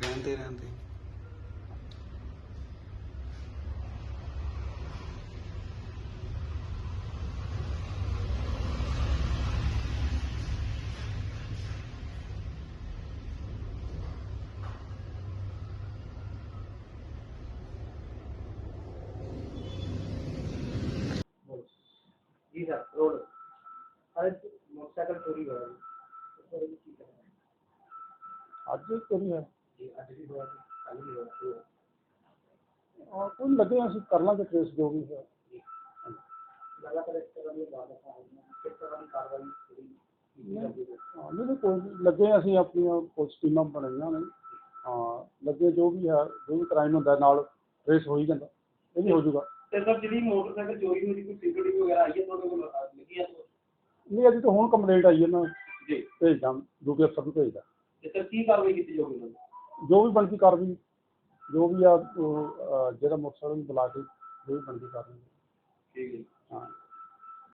ਰਹਿੰਦੇ ਰਹਿੰਦੇ। ਜੀ ਸਰ ਮੋਟਰਸਾਈਕਲ ਚੋਰੀ ਕਹਿਣਾ ਅੱਜ ਹੈ ਕੋਈ ਲੱਗੇ ਅਸੀਂ ਕਰ ਲਾਂਗੇ ਟ੍ਰੇਸ ਜੋ ਵੀ ਹੈ ਹੈ? ਨਹੀਂ ਨਹੀਂ ਕੋਈ ਨਹੀਂ ਲੱਗੇ ਅਸੀਂ ਆਪਣੀਆਂ ਕੁਝ ਟੀਮਾਂ ਬਣਾਈਆਂ ਨੇ। ਹਾਂ ਲੱਗੇ ਜੋ ਵੀ ਹੈ ਜੋ ਵੀ ਕ੍ਰਾਈਮ ਹੁੰਦਾ ਨਾਲ ਟ੍ਰੇਸ ਹੋ ਹੀ ਜਾਂਦਾ ਇਹ ਵੀ ਹੋ ਜਾਊਗਾ। ਤੇ ਸਰ ਜਿਹੜੀ ਮੋਟਰਸਾਈਕਲ ਚੋਰੀ ਹੋਈ ਕੋਈ ਸਿਕਿਉਰਿਟੀ ਵਗੈਰਾ ਆਈ ਹੈ ਤੁਹਾਡੇ ਕੋਲ ਲੱਗੀ ਹੈ ਨਹੀਂ ਅਜੇ ਤਾਂ ਹੁਣ ਕੰਪਲੇਂਟ ਆਈ ਹੈ ਨਾ ਜੀ। ਭੇਜਦਾ ਡਿਊਟੀ ਅਫਸਰ ਨੂੰ ਭੇਜਦਾ। ਤੇ ਸਰ ਕੀ ਕਾਰਵਾਈ ਕੀਤੀ ਜਾਊਗੀ ਉਹਨਾਂ ਜੋ ਵੀ ਬਣਦੀ ਕਾਰਵਾਈ ਜੋ ਵੀ ਆ ਉਹ, ਅਹ, ਜਿਹੜਾ ਮੋਟਰਸਾਈਕਲ ਨੂੰ ਬੁਲਾ ਕੇ ਜੋ ਵੀ ਬਣਦੀ ਕਾਰਵਾਈ ਠੀਕ ਹੈ ਜੀ। ਹਾਂ